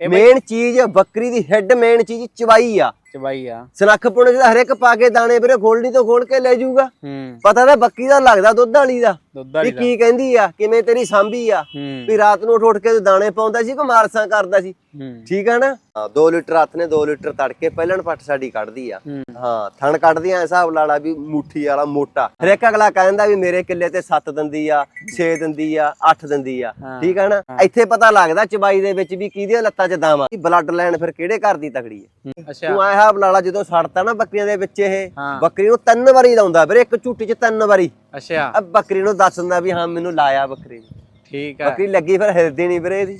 Main ਚੀਜ਼ ਬੱਕਰੀ ਦੀ head main ਚੀਜ਼ ਚਵਾਈ ਆ। ਚਬਾਈ ਆ। ਸਨੱਖ ਪੁਣੇ ਜਿਹਦਾ ਹਰੇਕ ਪਾ ਕੇ ਦਾਣੇ ਵੀਰੇ ਖੋਲਣੀ ਤੋਂ ਖੋਲ ਕੇ ਲੈ ਜਾਊਗਾ। ਹੂੰ। ਪਤਾ ਤਾਂ ਬੱਕਰੀ ਦਾ ਲੱਗਦਾ ਦੁੱਧ ਵਾਲੀ ਦਾ ਦੁੱਧ ਵੀ ਵਾਲੀ ਦਾ। ਕੀ ਕਹਿੰਦੀ ਆ ਕਿਵੇਂ ਤੇਰੀ ਸਾਂਭੀ ਆ ਹੂੰ। ਵੀ ਰਾਤ ਨੂੰ ਉੱਠ ਉੱਠ ਕੇ ਤੂੰ ਦਾਣੇ ਪਾਉਂਦਾ ਸੀ ਕਿ ਮਾਰਸਾਂ ਕਰਦਾ ਸੀ। ਹੂੰ। ਠੀਕ ਆ ਨਾ? 2 ਲੀਟਰ ਹੱਥ ਨੇ 2 ਲੀਟਰ ਤੜਕੇ ਪਹਿਲਣ ਪੱਟ ਸਾਡੀ ਕੱਢਦੀ ਆ। ਹੂੰ। ਹਾਂ ਥਣ ਕੱਢਦੀ ਆ ਹਿਸਾਬ ਲਾਲਾ ਵੀ ਮੁੱਠੀ ਵਾਲਾ ਮੋਟਾ। ਹਰੇਕ ਅਗਲਾ ਕਹਿੰਦਾ ਵੀ ਮੇਰੇ ਕਿੱਲੇ ਤੇ 7 ਦਿੰਦੀ ਆ 6 ਦਿੰਦੀ ਆ 8 ਦਿੰਦੀ ਆ। ਹਾਂ। ਠੀਕ ਆ ਨਾ? ਇੱਥੇ ਪਤਾ ਲੱਗਦਾ ਚਬਾਈ ਦੇ ਵਿੱਚ ਵੀ ਕਿਹਦੀਆਂ ਲੱਤਾਂ 'ਚ ਆ। ਬਲੱਡ ਲਾਈਨ ਫਿਰ ਕਿਹੜੇ ਘਰ ਦੀ ਤਕੜੀ ਹੈ ਹੂੰ, ਅੱਛਾ। ਤੂੰ ਐ ਹਿਸਾਬ ਲਾਲਾ ਜਦੋਂ ਛੱਡਤਾ ਨਾ ਬੱਕਰੀਆਂ ਦੇ ਵਿੱਚ ਇਹ ਹਾਂ। ਬੱਕਰੀ ਨੂੰ ਤਿੰਨ ਵਾਰੀ ਲਾਉਂਦਾ ਵੀਰੇ ਇੱਕ ਝੂਟੀ 'ਚ ਤਿੰਨ ਵਾਰੀ। ਅੱਛਾ। ਆ ਬੱਕਰੀ ਨੂੰ ਦੱਸ ਦਿੰਦਾ ਵੀ ਹਾਂ ਮੈਨੂੰ ਲਾਇਆ ਬੱਕਰੀ ਨੇ। ਠੀਕ ਆ। ਬੱਕਰੀ ਲੱਗੀ ਫਿਰ ਹਿਲਦੀ ਨਹੀਂ ਵੀਰੇ ਇਹਦੀ।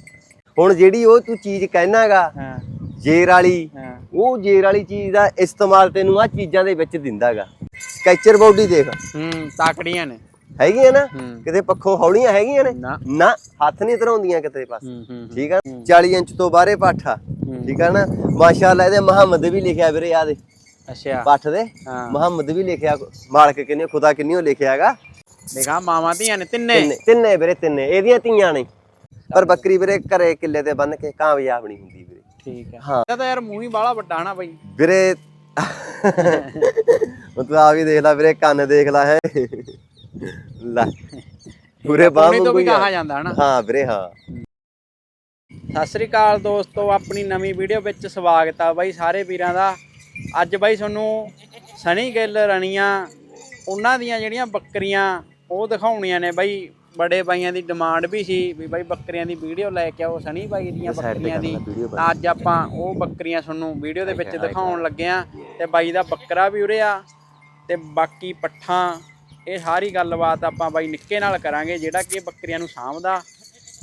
ਹੁਣ ਜਿਹੜੀ ਉਹ ਤੂੰ ਚੀਜ਼ ਕਹਿਣਾਗਾ ਹਾਂ। ਜੇਰ ਵਾਲੀ ਹਾਂ। ਉਹ ਜੇਰ ਵਾਲੀ ਚੀਜ਼ ਦਾ ਇਸਤੇਮਾਲ ਤੈਨੂੰ ਆ ਚੀਜ਼ਾਂ ਦੇ ਵਿੱਚ ਦਿੰਦਾਗਾ ਸਕੈਚਰ ਬਾਡੀ ਦੇਖ। ਹੂੰ ਤਾਕੜੀਆਂ ਨੇ। ਹੈਗੀਆਂ ਨਾ? ਹੂੰ। ਕਿਤੇ ਪੱਖੋਂ ਹੌਲੀਆਂ ਹੈਗੀਆਂ ਨੇ? ਨਾ। ਨਾ ਹੱਥ ਨਹੀਂ ਧਰਾਉਂਦੀਆਂ ਕਿਤੇ ਪਾਸ। ਹੂੰ ਹੂੰ ਠੀਕ ਆ? 40 ਇੰਚ ਤੋਂ ਬਾਹਰੇ ਪਾਠਾ। ਠੀਕ ਆ ਨਾ? ਮਾਸ਼ਾਅੱਲਾ ਇਹਦੇ ਮੁਹੰਮਦ ਵੀ ਲਿਖਿਆ ਵੀਰੇ ਆ ਦੇ ਅੱਛਾ। ਪਾਠ ਦੇ। ਹਾਂ। ਮੁਹੰਮਦ ਵੀ ਲਿਖਿਆ ਮਾਲਕ ਕਿੰਨੇ ਖੁਦਾ ਕਿੰਨੀਓ ਲਿਖਿਆਗਾ ਦੇਖਾ ਮਾਵਾਂ ਧੀਆਂ ਨੇ ਤਿੰਨੇ। ਤਿੰਨੇ ਵੀਰੇ ਤਿੰਨੇ। ਇਹਦੀਆਂ ਧੀਆਂ ਨੇ। ਪਰ ਬੱਕਰੀ ਵੀਰੇ ਘਰੇ ਕਿੱਲੇ ਤੇ ਬੰਨ ਕੇ ਕਾਮਯਾਬ ਨਹੀਂ ਹੁੰਦੀ ਵੀਰੇ। ਠੀਕ ਹਾਂ। ਤਾਂ ਯਾਰ ਮੂੰਹ ਹੀ ਬਾਲਾ ਵੱਡਾ ਹਨਾ ਬਾਈ। ਵੀਰੇ ਤੂੰ ਆ ਵੀ ਦੇਖ ਲੈ ਵੀਰੇ ਕੰਨ ਦੇਖ ਲੈ। ਹੈ ਲੈ ਪੂਰੇ ਬਾਹ ਤੋਂ ਵੀ ਹੀ। ਕਹਾ ਜਾਂਦਾ ਹਨਾ। ਹਾਂ ਵੀਰੇ ਹਾਂ। ਸਤਿ ਸ੍ਰੀ ਅਕਾਲ ਦੋਸਤੋ ਆਪਣੀ ਨਵੀਂ ਵੀਡੀਓ ਵਿੱਚ ਸਵਾਗਤ ਆ ਬਾਈ ਸਾਰੇ ਵੀਰਾਂ ਦਾ। ਅੱਜ ਬਾਈ ਤੁਹਾਨੂੰ ਸਣੀ ਗਿੱਲ ਰਣੀਆਂ ਉਹਨਾਂ ਦੀਆਂ ਜਿਹੜੀਆਂ ਬੱਕਰੀਆਂ ਉਹ ਦਿਖਾਉਣੀਆਂ ਨੇ ਬਾਈ। ਬੜੇ ਬਾਈਆਂ ਦੀ ਡਿਮਾਂਡ ਵੀ ਸੀ ਵੀ ਬਾਈ ਬੱਕਰੀਆਂ ਦੀ ਵੀਡੀਓ ਲੈ ਕੇ ਆਓ ਸਣੀ ਬਾਈ ਦੀਆਂ ਬੱਕਰੀਆਂ ਕਰ ਦੀ। ਅੱਜ ਆਪਾਂ ਉਹ ਬੱਕਰੀਆਂ ਤੁਹਾਨੂੰ ਵੀਡੀਓ ਦੇ ਵਿੱਚ ਦਿਖਾਉਣ ਲੱਗੇ ਆ ਤੇ ਬਾਈ ਦਾ ਬੱਕਰਾ ਵੀ ਉਰੇ ਆ ਤੇ ਬਾਕੀ ਪੱਠਾਂ ਇਹ ਸਾਰੀ ਗੱਲਬਾਤ ਆਪਾਂ ਬਾਈ ਨਿੱਕੇ ਨਾਲ ਕਰਾਂਗੇ ਜਿਹੜਾ ਕਿ ਬੱਕਰੀਆਂ ਨੂੰ ਸਾਂਭਦਾ।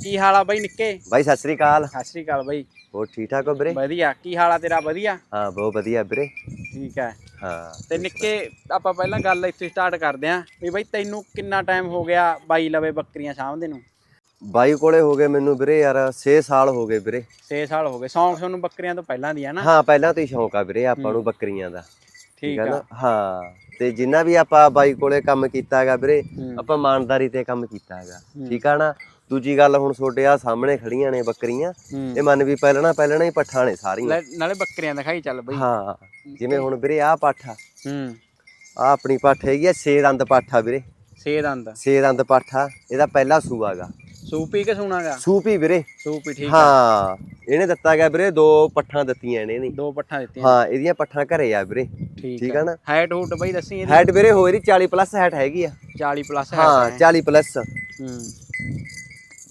ਕੀ ਹਾਲ ਆ ਬਾਈ ਨਿੱਕੇ? ਬਾਈ ਸਤਿ ਸ੍ਰੀ ਅਕਾਲ। ਸਤਿ ਸ੍ਰੀ ਅਕਾਲ ਬਾਈ। ਹੋਰ ਠੀਕ ਠਾਕ ਹੋ ਵੀਰੇ? ਵਧੀਆ ਕੀ ਹਾਲ ਆ ਤੇਰਾ? ਵਧੀਆ? ਹਾਂ ਬਹੁਤ ਵਧੀਆ ਵੀਰੇ। ਠੀਕ ਹੈ ਹਾਂ। ਤੇ ਨਿੱਕੇ ਆਪਾਂ ਪਹਿਲਾਂ ਗੱਲ ਇੱਥੇ ਸਟਾਰਟ ਕਰਦੇ ਆਂ ਵੀ ਬਾਈ ਤੈਨੂੰ ਕਿੰਨਾ ਟਾਈਮ ਹੋ ਗਿਆ ਬਾਈ ਲਵੇ ਬੱਕਰੀਆਂ ਸਾਂਭਦੇ ਨੂੰ? ਬਾਈ ਕੋਲੇ ਹੋ ਗਏ ਮੈਨੂੰ ਵੀਰੇ ਯਾਰ 6 ਸਾਲ ਹੋ ਗਏ ਵੀਰੇ। 6 ਸਾਲ ਹੋ ਗਏ। ਸੌਂਗ ਤੁਹਾਨੂੰ ਬੱਕਰੀਆਂ ਤੋਂ ਪਹਿਲਾਂ ਦੀ ਹੈ ਨਾ? ਹਾਂ ਪਹਿਲਾਂ ਤੋਂ ਹੀ ਸ਼ੌਂਕ ਆ ਵੀਰੇ ਆਪਾਂ ਨੂੰ ਬੱਕਰੀਆਂ ਦਾ। ਠੀਕ ਹੈ ਨਾ? ਹਾਂ। ਤੇ ਜਿੰਨਾ ਵੀ ਆਪਾਂ ਬਾਈ ਕੋਲੇ ਕੰਮ ਕੀਤਾ ਹੈਗਾ ਵੀਰੇ। ਆਪਾਂ ਇਮਾਨਦਾਰੀ ਤੇ ਕੰਮ ਕੀਤਾ ਹੈਗਾ। ਠੀਕ ਆ ਨਾ? ਦੂਜੀ ਗੱਲ ਹੁਣ ਤੁਹਾਡੇ ਆ ਸਾਹਮਣੇ ਖੜੀਆਂ ਨੇ ਬੱਕਰੀਆਂ ਇਹ ਮਨ ਵੀ ਪਹਿਲਣਾ ਪਹਿਲਣਾ ਹੀ ਪੱਠਾ ਨੇ ਸਾਰੀਆਂ। ਨਾਲੇ ਬੱਕਰੀਆਂ ਦਿਖਾਈ ਚੱਲ ਬਈ। ਹਾਂ ਜਿਵੇਂ ਹੁਣ ਵੀਰੇ ਆ ਪਾਠਾ ਹੂੰ। ਆ ਆਪਣੀ ਪੱਠ ਹੈਗੀ ਆ ਛੇ ਦੰਦ ਪਾਠਾ ਵੀਰੇ। ਛੇ ਦੰਦ। ਛੇ ਦੰਦ ਪਾਠਾ ਇਹਦਾ ਪਹਿਲਾ ਸੂਆਗਾ ਸੂਪੀ ਕੇ ਸੁਣਾਗਾ ਸੂਪੀ ਵੀਰੇ। ਸੂਪੀ ਠੀਕ ਹਾਂ ਇਹਨੇ ਦਿੱਤਾ ਗਿਆ ਵੀਰੇ ਦੋ ਪੱਠਾਂ ਦਿੱਤੀਆਂ ਇਹਨੇ ਨਹੀਂ ਦੋ ਪੱਠਾਂ ਦਿੱਤੀਆਂ। ਹਾਂ ਇਹਦੀਆਂ ਪੱਠਾਂ ਘਰੇ ਆ ਵੀਰੇ। ਠੀਕ ਆ। ਨਾ? ਹਾਈਟ ਹੂਟ ਬਈ ਦੱਸੀ ਇਹਦੀ। ਹੈਡ ਵੀਰੇ ਹੋਏ ਦੀ 40 ਪਲੱਸ ਹੈਡ ਹੈਗੀ ਆ। 40 ਪਲੱਸ ਹੈ ਹਾਂ। 40 ਪਲੱਸ ਹੂੰ।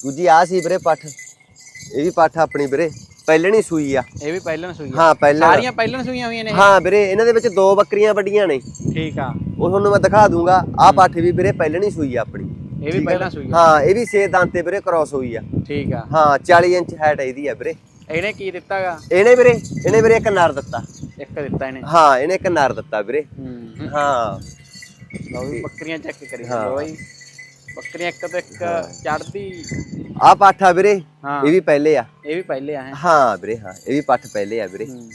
ਦੂਜੀ ਆ ਸੀ ਵੀਰੇ ਪੱਠ। ਇਹ ਵੀ ਪੱਠ ਆਪਣੀ ਵੀਰੇ। ਪਹਿਲਣੀ ਸੂਈ ਆ। ਇਹ ਵੀ ਪਹਿਲਾਂ ਸੂਈ ਆ। ਹਾਂ ਪਹਿਲਾਂ। ਸਾਰੀਆਂ ਪਹਿਲਾਂ ਸੂਈਆਂ ਹੋਈਆਂ ਨੇ ਇਹ? ਹਾਂ ਵੀਰੇ ਇਹਨਾਂ ਦੇ ਵਿੱਚ ਦੋ ਬੱਕਰੀਆਂ ਵੱਡੀਆਂ ਨੇ। ਠੀਕ ਆ। ਉਹ ਤੁਹਾਨੂੰ ਮੈਂ ਦਿਖਾ ਦੂੰਗਾ। ਆ ਪੱਠ ਵੀ ਵੀਰੇ ਪਹਿਲਣੀ ਸੂਈ ਆ ਆਪਣੀ। ਇਹ ਵੀ ਪਹਿਲਾਂ ਸੂਈ ਆ। ਹਾਂ ਇਹ ਵੀ ਛੇ ਦੰਦ ਤੇ ਵੀਰੇ ਕ੍ਰਾਸ ਹੋਈ ਆ। ਠੀਕ ਆ। ਹਾਂ 40 ਇੰਚ ਹੈਡ ਇਹਦੀ ਆ ਵੀਰੇ। ਇਹਨੇ ਕੀ ਦਿੱਤਾਗਾ ਇਹਨੇ ਵੀਰੇ ਇਹਨੇ ਵੀਰੇ ਇੱਕ ਨਰ ਦਿੱਤਾ। ਇੱਕ ਦਿੱਤਾ ਇਹਨੇ। ਹਾਂ ਇਹਨੇ ਇੱਕ ਨਰ ਦਿੱਤਾ ਵੀਰੇ। ਹੂੰ। ਹਾਂ। ਲਓ ਵੀ ਬੱਕਰੀਆਂ ਚੈੱਕ ਕਰੀ ਹਾਂ। ਲਓ ਬਾਈ ਬੱਕਰੀਆਂ ਇੱਕ ਤੋਂ ਇੱਕ ਚੜਦੀ ਆ ਪੱਠ ਵੀਰੇ ਇਹ ਵੀ ਪਹਿਲੇ ਆ। ਇਹ ਵੀ ਪਹਿਲੇ ਆ ਹੈ? ਹਾਂ ਵੀਰੇ ਹਾਂ ਇਹ ਵੀ ਪੱਠ ਪਹਿਲੇ ਆ ਵੀਰੇ। ਹੂੰ।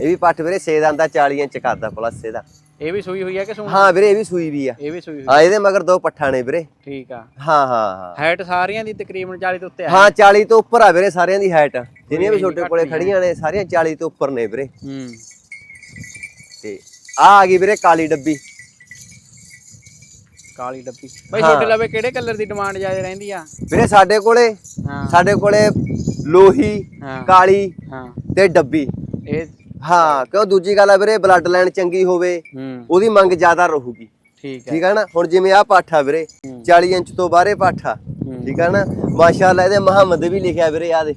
ਇਹ ਵੀ ਪੱਠ ਵੀਰੇ ਦੰਦ ਦਾ 40 ਇੰਚ ਕਰਦਾ ਪਲੱਸ ਇਹਦਾ ਇਹ ਵੀ ਸੂਈ ਹੋਈ ਆ ਕਿ ਸੂਈ? ਹਾਂ ਵੀਰੇ ਇਹ ਵੀ ਸੂਈ ਵੀ ਆ। ਇਹ ਵੀ ਸੂਈ ਹੋਈ ਹਾਂ ਇਹਦੇ ਮਗਰ ਦੋ ਪੱਠਾਂ ਨੇ ਵੀਰੇ। ਠੀਕ ਆ। ਹਾਂ ਹਾਂ ਹਾਂ। ਹਾਈਟ ਸਾਰੀਆਂ ਦੀ ਤਕਰੀਬਨ 40 ਤੋਂ ਉੱਤੇ ਆ। ਹਾਂ 40 ਤੋਂ ਉੱਪਰ ਆ ਵੀਰੇ ਸਾਰਿਆਂ ਦੀ ਹਾਈਟ ਜਿੰਨੀਆਂ ਵੀ ਛੋਟੇ ਕੋਲੇ। ਖੜੀਆਂ ਨੇ ਸਾਰੀਆਂ 40 ਤੋਂ ਉੱਪਰ ਨੇ ਵੀਰੇ। ਹੂੰ। ਤੇ ਆ ਆ ਗਈ ਵੀਰੇ ਕਾਲੀ ਡੱਬੀ। ਕਾਲੀ ਡੱਬੀ। ਬਾਈ ਹਾਂ। ਛੋਟੇ ਲਵੇ ਕਿਹੜੇ ਕਲਰ ਦੀ ਡਿਮਾਂਡ ਜ਼ਿਆਦਾ ਰਹਿੰਦੀ ਆ? ਵੀਰੇ ਸਾਡੇ ਕੋਲੇ ਹਾਂ। ਸਾਡੇ ਕੋਲੇ ਲੋਹੀ ਹਾਂ। ਕਾਲੀ ਹਾਂ। ਤੇ ਡੱਬੀ। ਇਹ ਹਾਂ ਕਿਉਂ ਦੂਜੀ ਗੱਲ ਆ ਵੀਰੇ ਬਲੱਡ ਲਾਈਨ ਚੰਗੀ ਹੋਵੇ ਹੂੰ। ਉਹਦੀ ਮੰਗ ਜ਼ਿਆਦਾ ਰਹੂਗੀ। ਠੀਕ ਹੈ ਠੀਕ ਆ ਨਾ? ਹੁਣ ਜਿਵੇਂ ਆ ਪਾਠਾ ਵੀਰੇ ਹੂੰ। 40 ਇੰਚ ਤੋਂ ਬਾਹਰੇ ਪਾਠਾ ਹੂੰ। ਠੀਕ ਆ ਨਾ? ਮਾਸ਼ਾਅੱਲਾ ਇਹਦੇ ਮੁਹੰਮਦ ਵੀ ਲਿਖਿਆ ਵੀਰੇ ਆ ਦੇ।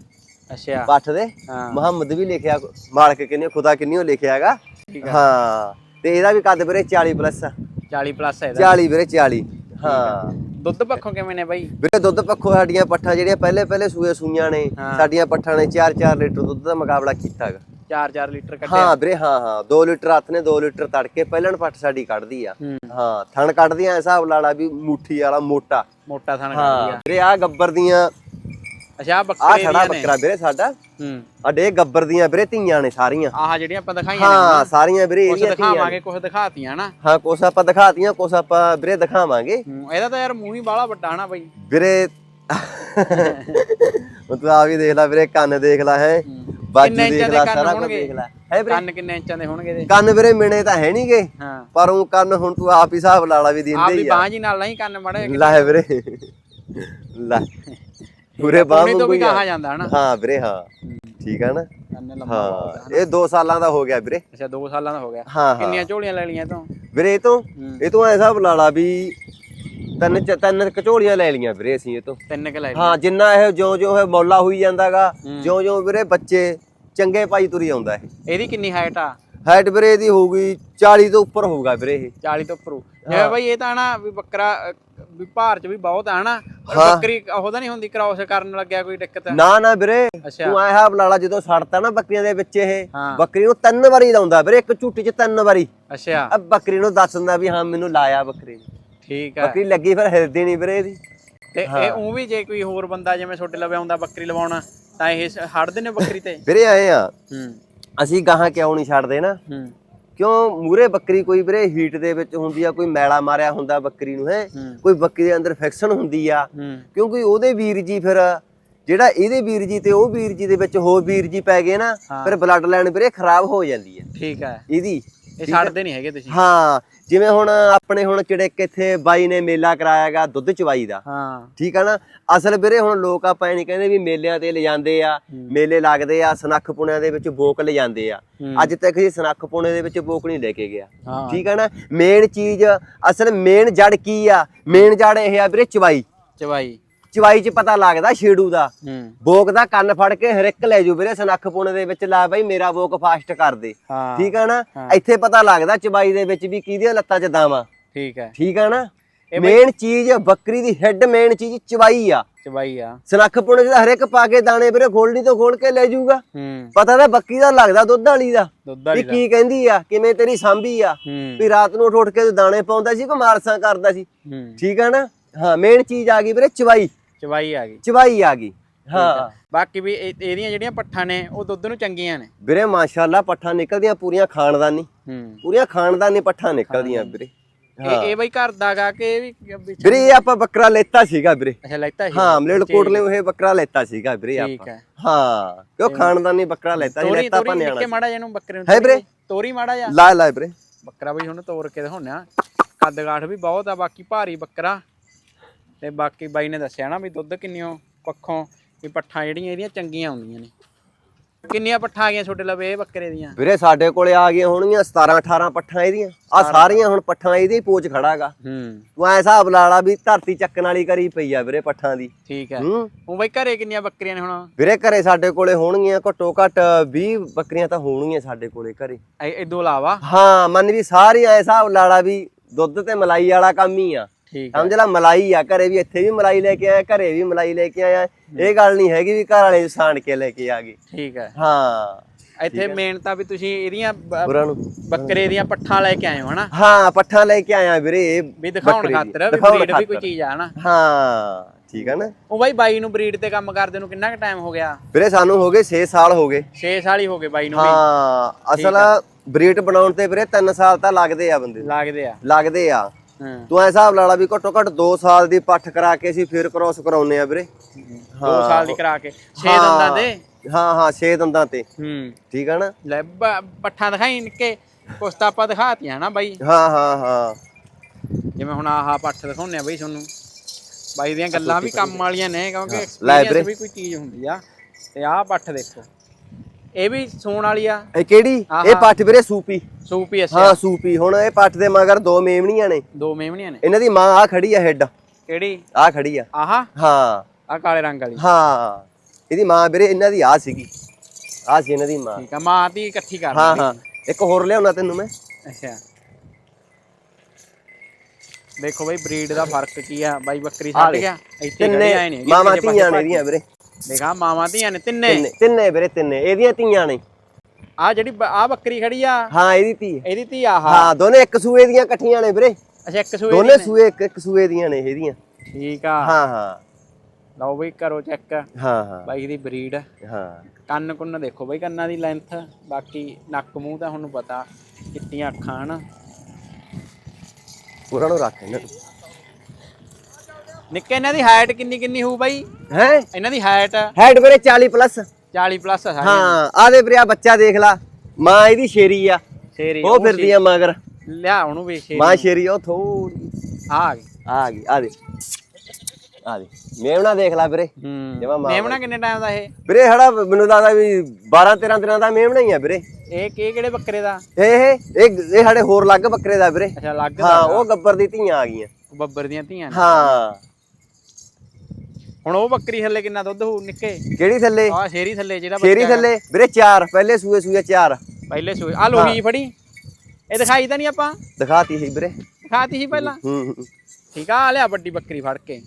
ਅੱਛਾ। ਪੱਠ ਦੇ। ਹਾਂ। ਮੁਹੰਮਦ ਵੀ ਲਿਖਿਆ ਮਾਲਕ ਕਿੰਨੇ ਖੁਦਾ ਕਿੰਨੀਓ ਲਿਖਿਆ ਹੈਗਾ। ਠੀਕ ਆ। ਹਾਂ। ਤੇ ਇਹਦਾ ਵੀ ਕੱਦ ਵੀਰੇ 40 ਪਲੱਸ ਆ। 40 ਪਲੱਸ ਹੈ ਇਹਦਾ। 40 ਵੀਰੇ 40 ਹਾਂ। ਦੁੱਧ ਪੱਖੋਂ ਕਿਵੇਂ ਨੇ ਬਾਈ? ਵੀਰੇ ਦੁੱਧ ਪੱਖੋਂ ਸਾਡੀਆਂ ਪੱਠਾਂ ਜਿਹੜੀਆਂ ਪਹਿਲੇ ਪਹਿਲੇ ਸੂਏ ਸੂਈਆਂ ਨੇ ਹਾਂ। ਸਾਡੀਆਂ ਪੱਠਾਂ ਨੇ 4-4 ਲੀਟਰ ਦੁੱਧ ਦਾ ਮੁਕਾਬਲਾ ਕੀਤਾ ਹੈਗਾ 4-4 ਲੀਟਰ ਕੱਢਿਆ। ਹਾਂ ਵੀਰੇ ਹਾਂ ਹਾਂ। 2 ਲੀਟਰ ਹੱਥ ਨੇ 2 ਲੀਟਰ ਤੜਕੇ ਪਹਿਲਣ ਪੱਠ ਸਾਡੀ ਕੱਢਦੀ ਆ। ਹੂੰ। ਹਾਂ ਥਣ ਕੱਢਦੀ ਆ ਹਿਸਾਬ ਲਾਲਾ ਵੀ ਮੁੱਠੀ ਵਾਲਾ ਮੋਟਾ। ਮੋਟਾ ਥਣ ਹਾਂ। ਕੱਢਿਆ ਵੀਰੇ ਆ ਗੱਬਰ ਦੀਆਂ ਅੱਛਾ ਆਹ ਆ ਬੱਕਰੇ ਖੜਾ ਦੀਆਂ ਨੇ। ਬੱਕਰਾ ਵੀਰੇ ਸਾਡਾ। ਹੂੰ। ਅਡੇ ਗੱਬਰ ਦੀਆਂ ਵੀਰੇ ਧੀਆਂ ਨੇ ਸਾਰੀਆਂ। ਆਹ ਜਿਹੜੀਆਂ ਆਪਾਂ ਦਿਖਾਈਆਂ ਹਾਂ ਸਾਰੀਆਂ ਵੀਰੇ ਨੇ ਕੁਝ ਇਹਦੀਆਂ ਧੀਆਂ ਨੇ। ਦਿਖਾਵਾਂਗੇ ਕੁਝ ਦਿਖਾਤੀਆਂ ਨਾ। ਹਾਂ ਕੁਛ ਆਪਾਂ ਦਿਖਾਤੀਆਂ ਕੁਛ ਆਪਾਂ ਵੀਰੇ ਦਿਖਾਵਾਂਗੇ। ਹੂੰ, ਇਹਦਾ ਤਾਂ ਯਾਰ ਮੂੰਹ ਹੀ ਬਾਲਾ ਵੱਡਾ ਹਨਾ ਬਾਈ। ਵੀਰੇ ਤੂੰ ਆ ਵੀ ਦੇਖ ਲੈ ਵੀਰੇ ਕੰਨ ਦੇਖ ਲੈ ਹੈ। ਬਾਜੂ ਕਿੰਨੇ ਦੇਖ ਇੰਚਾਂ ਦੇ ਲੈ ਕੰਨ ਸਾਰਾ ਕੁਝ ਹੋਣਗੇ? ਦੇਖ ਲੈ। ਹੈ ਵੀਰੇ? ਕੰਨ ਕਿੰਨੇ ਇੰਚਾਂ ਦੇ ਹੋਣਗੇ ਇਹਦੇ? ਕੰਨ ਵੀਰੇ ਮਿਣੇ ਤਾਂ ਹੈ ਨਹੀਂਗੇ ਹਾਂ। ਪਰ ਉਹ ਕੰਨ ਹੁਣ ਤੂੰ ਆਪ ਹੀ ਹਿਸਾਬ ਲਾ ਲਾ ਵੀ ਆਪ ਦਿੰਦੇ ਵੀ ਹੀ ਆ। ਬਾਂਹ ਜੀ ਨਾਲ ਨਹੀਂ ਕੰਨ ਮੜੇ ਲੈ ਵੀਰੇ। ਲੈ। ਪੂਰੇ ਬਾਹ ਤੋਂ ਵੀ ਹੀ। ਕਹਾ ਜਾਂਦਾ ਹਨਾ। ਹਾਂ ਵੀਰੇ ਹਾਂ। ਠੀਕ ਆ ਨਾ। ਹਾਂ ਇਹ 2 ਸਾਲਾਂ ਦਾ ਹੋ ਗਿਆ ਵੀਰੇ। ਅੱਛਾ 2 ਸਾਲਾਂ ਦਾ ਹੋ ਗਿਆ। ਹਾਂ ਹਾਂ। ਕਿੰਨੀਆਂ ਝੋਲੀਆਂ ਲੈ ਲਈਆਂ ਇਹ ਤੋਂ? ਵੀਰੇ ਇਹ ਤੋਂ ਹੂੰ। ਇਹ ਤੋਂ ਐ ਹਿਸਾਬ ਲਾ ਲਾ ਵੀ ਤਿੰਨ ਤਿੰਨ ਕਚੋਲੀਆਂ ਲੈ ਲਈਆਂ ਵੀਰੇ ਅਸੀਂ ਇਹ ਤੋਂ। ਤਿੰਨ ਕਿ ਲੈ ਹਾਂ ਜਿੰਨਾ ਇਹ ਜਿਉਂ ਜਿਉਂ ਇਹ ਮੌਲਾ ਹੋਈ ਜਾਂਦਾਗਾ ਹੂੰ। ਜਿਉਂ ਜਿਉਂ ਵੀਰੇ ਬੱਚੇ ਚੰਗੇ ਪਾਈ ਤੁਰੀ ਆਉਂਦਾ ਇਹ। ਇਹਦੀ ਕਿੰਨੀ ਹਾਈਟ ਆ? ਹਾਈਟ ਵੀਰੇ ਇਹਦੀ ਹੋਊਗੀ 40 ਤੋਂ ਉੱਪਰ ਹੋਊਗਾ ਵੀਰੇ ਇਹ। 40 ਤੋਂ ਉੱਪਰ ਜਿਵੇਂ ਬਈ ਇਹ ਤਾਂ ਨਾ ਵੀ ਬੱਕਰਾ ਵੀ ਭਾਰ ਚ ਵੀ ਬਹੁਤ ਆ ਨਾ ਹਾਂ। ਬੱਕਰੀ ਉਹਦਾ ਨਹੀਂ ਹੁੰਦੀ ਕ੍ਰਾਸ ਕਰਨ ਲੱਗਿਆ ਕੋਈ ਦਿੱਕਤ? ਨਾ ਨਾ ਵੀਰੇ ਅੱਛਾ। ਤੂੰ ਐ ਹਿਸਾਬ ਲਾ ਲਾ ਜਦੋਂ ਛੱਡਤਾ ਨਾ ਬੱਕਰੀਆਂ ਦੇ ਵਿੱਚ ਇਹ ਹਾਂ। ਬੱਕਰੀ ਨੂੰ ਤਿੰਨ ਵਾਰੀ ਲਾਉਂਦਾ ਵੀਰੇ ਇੱਕ ਝੂਟੀ 'ਚ ਤਿੰਨ ਵਾਰੀ। ਅੱਛਾ। ਆ ਬੱਕਰੀ ਨੂੰ ਦੱਸ ਦਿੰਦਾ ਵੀ ਹਾਂ ਮੈਨੂੰ ਲਾਇਆ ਬੱਕਰੀ ਨੇ। ਠੀਕ ਆ। ਬੱਕਰੀ ਲੱਗੀ ਫਿਰ ਹਿਲਦੀ ਨਹੀਂ ਵੀਰੇ ਇਹਦੀ। ਤੇ ਇਹ ਉਹ ਵੀ ਜੇ ਕੋਈ ਹੋਰ ਬੰਦਾ ਜਿਵੇਂ ਛੋਟੇ ਲਵੇ ਆਉਂਦਾ ਬੱਕਰੀ ਲਵਾਉਣਾ ਤਾਂ ਇਹ ਹੜਦੇ ਨੇ ਬੱਕਰੀ ਤੇ? ਵੀਰੇ ਆਏ ਆ। ਹੂੰ। ਅਸੀਂ ਗਾਹਾਂ ਕਿਉਂ ਨਹੀਂ ਛੱਡਦੇ ਨਾ? ਹੂੰ। ਕਿਉਂ ਮੂਰੇ ਬੱਕਰੀ ਕੋਈ ਵੀਰੇ ਹੀਟ ਦੇ ਵਿੱਚ ਹੁੰਦੀ ਆ ਕੋਈ ਮੈਲਾ ਮਾਰਿਆ ਹੁੰਦਾ ਬੱਕਰੀ ਨੂੰ ਹੈ? ਹੂੰ। ਕੋਈ ਬੱਕਰੀ ਦੇ ਅੰਦਰ ਇਨਫੈਕਸ਼ਨ ਹੁੰਦੀ ਆ। ਹੂੰ। ਕਿਉਂਕਿ ਉਹਦੇ ਵੀਰ ਜੀ ਫਿਰ ਜਿਹੜਾ ਇਹਦੇ ਵੀਰ ਜੀ ਤੇ ਉਹ ਵੀਰ ਜੀ ਦੇ ਵਿੱਚ ਹੋਰ ਵੀਰ ਜੀ ਪੈ ਗਏ ਨਾ ਹਾਂ। ਫਿਰ ਬਲੱਡ ਲਾਈਨ ਵੀਰੇ ਖਰਾਬ ਹੋ ਜਾਂਦੀ ਹੈ ਠੀਕ ਆ। ਇਹਦੀ। ਇਹ ਛੱਡਦੇ ਨਹੀਂ ਹੈਗੇ ਤੁਸੀਂ। ਹਾਂ ਜਿਵੇਂ ਹੁਣ ਆਪਣੇ ਹੁਣ ਕਿਹੜੇ ਕਿੱਥੇ ਬਾਈ ਨੇ ਮੇਲਾ ਕਰਾਇਆਗਾ ਦੁੱਧ ਚਵਾਈ ਦਾ। ਹਾਂ। ਠੀਕ ਆ ਨਾ? ਅਸਲ ਵੀਰੇ ਹੁਣ ਲੋਕ ਆਪਾਂ ਨਹੀਂ ਕਹਿੰਦੇ ਵੀ ਮੇਲਿਆਂ ਤੇ ਲਿਜਾਂਦੇ ਆ ਮੇਲੇ ਲੱਗਦੇ ਆ ਸਨੱਖ ਪੁਣਿਆਂ ਦੇ ਵਿੱਚ ਬੋਕ ਲਿਜਾਂਦੇ ਆ। ਅੱਜ ਤੱਕ ਜੀ ਸਨੱਖ ਪੁਣੇ ਦੇ ਵਿੱਚ ਬੋਕ ਨਹੀਂ ਲੈ ਕੇ ਗਿਆ। ਠੀਕ ਆ ਨਾ? ਮੇਨ ਚੀਜ਼ ਅਸਲ ਮੇਨ ਜੜ ਕੀ ਆ? ਮੇਨ ਜੜ ਇਹ ਆ ਵੀਰੇ ਚਵਾਈ। ਚਵਾਈ। ਚਵਾਈ 'ਚ ਪਤਾ ਲੱਗਦਾ ਛੇੜੂ ਦਾ। ਹੂੰ। ਬੋਕ ਦਾ ਕੰਨ ਫੜ ਕੇ ਹਰ ਇੱਕ ਲੈ ਜੂ ਵੀਰੇ ਸਨੱਖ ਪੁਣੇ ਦੇ ਵਿੱਚ ਲਾ ਬਾਈ ਮੇਰਾ ਬੋਕ ਫਾਸਟ ਕਰ ਦੇ। ਹਾਂ ਠੀਕ ਆ ਨਾ? ਹਾਂ। ਇੱਥੇ ਪਤਾ ਲੱਗਦਾ ਚਵਾਈ ਦੇ ਵਿੱਚ ਵੀ ਕਿਹਦੀਆਂ ਲੱਤਾਂ 'ਚ ਦਾਵਾ। ਠੀਕ ਹੈ। ਠੀਕ ਆ ਨਾ? ਮੇਨ ਚੀਜ਼ ਬੱਕਰੀ ਦੀ ਹੈੱਡ ਮੇਨ ਚੀਜ਼ ਚਵਾਈ ਆ। ਚਵਾਈ ਆ। ਸਨੱਖ ਪੁਣੇ ਚ ਤਾਂ ਹਰ ਇੱਕ ਪਾ ਕੇ ਦਾਣੇ ਵੀਰੇ ਖੋਲਣੀ ਤੋਂ ਖੋਲ ਕੇ ਲੈ ਜਾਊਗਾ। ਹੂੰ। ਪਤਾ ਤਾਂ ਬੱਕੀ ਦਾ ਲੱਗਦਾ ਦੁੱਧ ਵਾਲੀ ਦਾ। ਵੀ ਦਾ। ਕੀ ਕਹਿੰਦੀ ਆ ਕਿਵੇਂ ਤੇਰੀ ਸਾਂਭੀ ਆ। ਹੂੰ। ਵੀ ਰਾਤ ਨੂੰ ਉੱਠ ਉੱਠ ਕੇ ਦਾਣੇ ਪਾਉਂਦਾ ਸੀ ਕਿ ਮਾਲਸਾਂ ਕਰਦਾ ਸੀ। ਹੂੰ। ਠੀਕ ਆ ਨਾ? ਹਾਂ ਮੇਨ ਚੀਜ਼ ਆ ਗਈ ਵੀਰੇ ਚਵਾਈ। ਚਵਾਈ ਆ ਗਈ। ਚਵਾਈ ਆ ਗਈ ਹਾਂ। ਬਾਕੀ ਵੀ ਇਹ- ਇਹਦੀਆਂ ਜਿਹੜੀਆਂ ਪੱਠਾਂ ਨੇ ਉਹ ਦੁੱਧ ਨੂੰ ਚੰਗੀਆਂ ਨੇ। ਵੀਰੇ ਮਾਸ਼ਾਅੱਲਾ ਪੱਠਾਂ ਨਿਕਲਦੀਆਂ ਪੂਰੀਆਂ ਖਾਨਦਾਨੀ। ਹੂੰ। ਪੂਰੀਆਂ ਖਾਨਦਾਨੀ ਪੱਠਾਂ ਨਿਕਲਦੀਆਂ ਵੀਰੇ। ਇਹ ਇਹ ਬਈ ਘਰ ਦਾਗਾ ਕਿ ਇਹ ਵੀ ਵੀਰੇ ਇਹ ਆਪਾਂ ਬੱਕਰਾ ਲੈਤਾ ਸੀਗਾ ਵੀਰੇ। ਅੱਛਾ ਲੈਤਾ ਸੀ ਹਾਂ ਮਲੇਰਕੋਟਲੇ ਉਹ ਇਹ ਬੱਕਰਾ ਲੈਤਾ ਸੀਗਾ ਵੀਰੇ ਠੀਕ ਆਪਾਂ। ਹੈ ਹਾਂ ਕਿਉਂ ਖਾਨਦਾਨੀ ਬੱਕਰਾ ਲੈਤਾ ਸੀ ਤੋਰੀ ਲੈਤਾ ਤੋਰੀ ਆਪਾਂ ਨਿੱਕੇ ਨਿਆਣਾ ਮਾੜਾ ਜਿਹਨੂੰ ਬੱਕਰੇ ਨੂੰ ਹੈ ਵੀਰੇ? ਤੋਰੀ- ਤੋਰੀ ਮਾੜਾ ਜਿਹਾ। ਲਾ ਲਾ ਵੀਰੇ। ਬੱਕਰਾ ਬਈ ਹੁਣ ਤੋੜ ਕੇ ਦਿਖਾਉਣਾ ਕੱਦ ਕਾਠ ਵੀ ਬਹੁਤ ਆ ਬਾਕੀ ਭਾਰੀ ਬੱਕਰਾ। ਤੇ ਬਾਕੀ ਬਾਈ ਨੇ ਦੱਸਿਆ ਨਾ ਵੀ ਦੁੱਧ ਕਿੰਨਿਓ ਪੱਖੋਂ ਵੀ ਪੱਠਾਂ ਜਿਹੜੀਆਂ ਇਹਦੀਆਂ ਚੰਗੀਆਂ ਹੁੰਦੀਆਂ ਨੇ। ਕਿੰਨੀਆਂ ਪੱਠਾਂ ਆ ਗਈਆਂ ਛੋਟੇ ਲਵੇ ਇਹ ਬੱਕਰੇ ਦੀਆਂ? ਵੀਰੇ ਸਾਡੇ ਕੋਲੇ ਆ ਗਈਆਂ ਹੋਣਗੀਆਂ 17 18 ਪੱਠਾਂ ਇਹਦੀਆਂ। ਆ ਸਾਰੀਆਂ ਹੁਣ ਪੱਠਾਂ ਇਹਦੇ ਪੋਚ ਖੜਾਗਾ। ਹੂੰ। ਤੂੰ ਐ ਹਿਸਾਬ ਲਾ ਲਾ ਵੀ ਧਰਤੀ ਚੱਕਣ ਵਾਲੀ ਕਰੀ ਪਈ ਆ ਵੀਰੇ ਪੱਠਾਂ ਦੀ। ਠੀਕ ਹੈ ਹੂੰ। ਉਹ ਬਈ ਘਰੇ ਕਿੰਨੀਆਂ ਬੱਕਰੀਆਂ ਨੇ ਹੁਣ? ਵੀਰੇ ਘਰੇ ਸਾਡੇ ਕੋਲੇ ਹੋਣਗੀਆਂ ਘੱਟੋ ਘੱਟ 20 ਬੱਕਰੀਆਂ ਤਾਂ ਹੋਣਗੀਆਂ ਸਾਡੇ ਕੋਲੇ ਘਰੇ। ਇਹ ਇਦੋਂ ਇਲਾਵਾ? ਹਾਂ ਮੰਨ ਵੀ ਸਾਰੀਆਂ ਐ ਹਿਸਾਬ ਲਾ ਲਾ ਵੀ ਦੁੱਧ ਤੇ ਮਲਾਈ ਵਾਲਾ ਕੰਮ ਹੀ ਆ। ਸਮਝ ਲੈ ਮਲਾਈ ਆ ਘਰੇ ਵੀ ਇੱਥੇ ਵੀ ਮਲਾਈ ਲੈ ਕੇ ਆਇਆ ਘਰੇ ਵੀ ਮਲਾਈ ਲੈ ਕੇ ਆਇਆ। ਇਹ ਗੱਲ ਨਹੀਂ ਹੈਗੀ ਵੀ ਘਰ ਵਾਲੇ ਸਾਣ ਕੇ ਲੈ ਕੇ ਆ ਗਏ। ਠੀਕ ਹੈ। ਹਾਂ। ਇੱਥੇ ਮੇਨ ਤਾਂ ਵੀ ਤੁਸੀਂ ਇਹਦੀਆਂ ਬੱਕਰੇ ਦੀਆਂ ਪੱਠਾਂ ਲੈ ਕੇ ਆਏ ਹੋ ਹਨਾ? ਹਾਂ ਪੱਠਾਂ ਲੈ ਕੇ ਆਇਆ ਵੀਰੇ। ਵੀ ਦਿਖਾਉਣ। ਖਾਤਰ ਵੀ ਬਰੀਡ ਵੀ ਕੋਈ। ਚੀਜ਼ ਆ ਹਨਾ? ਹਾਂ ਠੀਕ ਆ ਨਾ। ਉਹ ਬਾਈ ਬਾਈ ਨੂੰ ਬਰੀਡ ਤੇ ਕੰਮ ਕਰਦੇ ਨੂੰ ਕਿੰਨਾ ਕੁ ਟਾਈਮ ਹੋ ਗਿਆ? ਵੀਰੇ ਸਾਨੂੰ ਹੋ ਗਏ 6 ਸਾਲ ਹੋ ਗਏ। 6 ਸਾਲ ਹੀ ਹੋ ਗਏ ਬਾਈ ਨੂੰ ਵੀ। ਹਾਂ ਅਸਲ ਬਰੀਡ ਬਣਾਉਣ ਤੇ ਵੀਰੇ 3 ਸਾਲ ਤਾਂ ਲੱਗਦੇ ਆ ਬੰਦੇ। ਲੱਗਦੇ ਆ। ਲੱਗਦੇ ਆ। ਹਾਂ ਤੂੰ ਐ ਹਿਸਾਬ ਲਾ ਲਾ ਵੀ ਘੱਟੋ ਘੱਟ 2 ਸਾਲ ਦੀ ਪੱਠ ਕਰਾ ਕੇ ਅਸੀਂ ਫਿਰ ਕ੍ਰੋਸ ਕਰਾਉਨੇ ਆ ਵੀਰੇ। 2 ਸਾਲ ਦੀ ਕਰਾ ਕੇ। 6 ਦੰਦਾਂ ਦੇ ਹਾਂ ਹਾਂ 6 ਦੰਦਾਂ ਤੇ। ਹੂੰ। ਠੀਕ ਆ ਨਾ? ਲੈ ਪੱਠਾਂ ਦਿਖਾਈ ਨਿੱਕੇ। ਕੁਛ ਤਾਂ ਆਪਾਂ ਦਿਖਾਤੀਆਂ ਨਾ ਬਾਈ। ਹਾਂ ਹਾਂ ਹਾਂ। ਜਿਵੇਂ ਹੁਣ ਆਹ ਪੱਠ ਦਿਖਾਉਣੇ ਆ ਬਈ ਤੁਹਾਨੂੰ। ਬਾਈ ਦੀਆਂ ਗੱਲਾਂ ਵੀ ਕੰਮ ਵਾਲੀਆਂ ਨੇ ਕਿਉਂਕਿ ਐਕਸਪੀਰੀਅੰਸ। ਵੀ ਕੋਈ ਚੀਜ਼ ਹੁੰਦੀ ਆ। ਤੇ ਆਹ ਪੱਠ ਦੇਖੋ। ਇਹ ਵੀ ਸੂਣ ਵਾਲੀ ਆ। ਇਹ ਕਿਹੜੀ। ਇਹ ਪੱਠ ਵੀਰੇ ਸੂਪੀ। ਸੂਪੀ ਹਾਂ ਅੱਛਾ ਸੂਪੀ। ਹੁਣ ਇਹ ਪੱਠ ਦੇ ਮਗਰ ਦੋ ਮੇਮਣੀਆਂ ਨੇ। ਦੋ ਮੇਮਣੀਆਂ ਨੇ। ਇਹਨਾਂ ਦੀ ਮਾਂ ਆ ਖੜੀ ਆ ਹੈੱਡ ਕਿਹੜੀ? ਆ ਖੜੀ ਆ। ਆਹਾ। ਹਾਂ। ਆ ਕਾਲੇ ਰੰਗ ਵਾਲੀ। ਹਾਂ। ਇਹਦੀ ਮਾਂ ਵੀਰੇ ਇਹਨਾਂ ਦੀ ਆ ਸੀਗੀ। ਆ ਸੀ ਇਹਨਾਂ ਦੀ ਮਾਂ। ਠੀਕ ਆ ਮਾਂ ਦੀ ਇਕੱਠੀ ਕਰ ਹਾਂ। ਹਾਂ। ਇੱਕ ਹੋਰ ਲਿਆਉਣਾ ਤੈਨੂੰ ਮੈਂ। ਅੱਛਾ। ਦੇਖੋ ਬਈ ਬਰੀਡ ਦਾ ਫ਼ਰਕ ਕੀ ਆ। ਬਾਈ ਬੱਕਰੀ ਛੱਡ। ਗਿਆ ਇੱਥੇ ਖੜੀ ਆਏ ਨੇ। ਮਾਮਾ ਧੀਆਂ ਨੇ ਇਹਦੀਆਂ ਵੀਰੇ। ਦੇਖਾ ਮਾਵਾਂ ਧੀਆਂ ਨੇ ਤਿੰਨੇ। ਤਿੰਨੇ ਤਿੰਨੇ ਵੀਰੇ ਤਿੰਨੇ। ਇਹਦੀਆਂ ਧੀਆਂ ਨੇ। ਆ ਜਿਹੜੀ ਆ ਬੱਕਰੀ ਖੜੀ ਆ। ਹਾਂ ਇਹਦੀ ਧੀ। ਇਹਦੀ ਧੀ ਆਹ। ਹਾਂ ਦੋਨੇ ਇੱਕ ਸੂਏ ਦੀਆਂ ਇਕੱਠੀਆਂ ਨੇ ਵੀਰੇ। ਅੱਛਾ ਇੱਕ ਸੂਏ ਦੋਨੇ ਸੂਏ ਇੱਕ ਇੱਕ ਸੂਏ ਦੀਆਂ ਨੇ ਇਹਦੀਆਂ। ਠੀਕ ਆ। ਹਾਂ ਹਾਂ। ਲਓ ਬਈ ਕਰੋ ਚੈੱਕ। ਹਾਂ ਹਾਂ। ਬਾਈ ਦੀ ਬਰੀਡ। ਹਾਂ। ਕੰਨ ਕੁੰਨ ਦੇਖੋ ਬਈ ਕੰਨਾਂ ਦੀ ਲੈਂਥ ਬਾਕੀ ਨੱਕ ਮੂੰਹ ਤਾਂ ਤੁਹਾਨੂੰ ਪਤਾ ਚਿੱਟੀਆਂ ਅੱਖਾਂ ਹਨ। ਉਹਨਾਂ ਨੂੰ ਰੱਖ ਇਹਨਾਂ ਨੂੰ। ਨਿੱਕੇ ਇਹਨਾਂ ਦੀ ਹਾਈਟ ਕਿੰਨੀ ਕਿੰਨੀ ਹੋਊ ਬਾਈ? ਹੈ? ਇਹਨਾਂ ਦੀ ਹਾਈਟ ਹੈਡ ਵੀਰੇ 40 ਪਲੱਸ 40 ਪਲੱਸ ਆ ਸਾਰੀ ਹਾਂ ਆ ਦੇ ਵੀਰੇ ਆ ਬੱਚਾ ਦੇਖ ਲਾ। ਮਾਂ ਇਹਦੀ ਸ਼ੇਰੀ ਆ। ਸ਼ੇਰੀ ਉਹ ਫਿਰਦੀ ਆ ਮਗਰ। ਲਿਆ ਉਹਨੂੰ ਵੀ ਸ਼ੇਰੀ। ਮਾਂ ਸ਼ੇਰੀ ਉਹ ਥੋੜੀ ਆ ਗਈ। ਆ ਗਈ ਆ ਦੇ। ਆ ਦੇ। ਮੇਵਣਾ ਦੇਖ ਲੈ ਵੀਰੇ। ਹੂੰ। ਮਾਂ ਮੇਮਣਾ ਕਿੰਨੇ ਟਾਈਮ ਦਾ ਇਹ? ਵੀਰੇ ਹੜਾ ਮੈਨੂੰ ਲੱਗਦਾ ਵੀ 12 13 ਦਿਨਾਂ ਦਾ ਮੇਵਣਾ ਹੀ ਆ ਵੀਰੇ। ਇਹ ਕੀ ਕਿਹੜੇ ਬੱਕਰੇ ਦਾ? ਇਹ ਇਹ ਇਹ ਸਾਡੇ ਹੋਰ ਲੱਗ ਬੱਕਰੇ ਦਾ ਵੀਰੇ। ਅੱਛਾ ਲੱਗ ਹਾਂ ਉਹ ਗੱਬਰ ਦੀ ਧੀਆਂ ਆ ਗਈਆਂ। ਬੱਬਰ ਦੀਆਂ ਧੀਆਂ ਨੇ। ਹਾਂ। ਹੁਣ ਉਹ ਬੱਕਰੀ ਥੱਲੇ ਕਿੰਨਾ ਦੁੱਧ ਹੋਊ ਨਿੱਕੇ? ਕਿਹੜੀ ਥੱਲੇ? ਆ ਸ਼ੇਰੀ ਥੱਲੇ ਜਿਹੜਾ ਸ਼ੇਰੀ ਥੱਲੇ? ਵੀਰੇ ਚਾਰ ਪਹਿਲੇ ਸੂਏ ਸੂਏ ਚਾਰ। ਪਹਿਲੇ ਸੂਏ। ਆ ਲੋਹੀ ਫੜੀ। ਇਹ ਦਿਖਾਈ ਤਾਂ ਨਹੀਂ ਆਪਾਂ? ਦਿਖਾਤੀ ਸੀ ਵੀਰੇ। ਦਿਖਾਤੀ ਸੀ ਪਹਿਲਾਂ? ਹੂੰ। ਠੀਕ ਆ ਆ ਲਿਆ ਵੱਡੀ ਬੱਕਰੀ ਫੜ ਕੇ।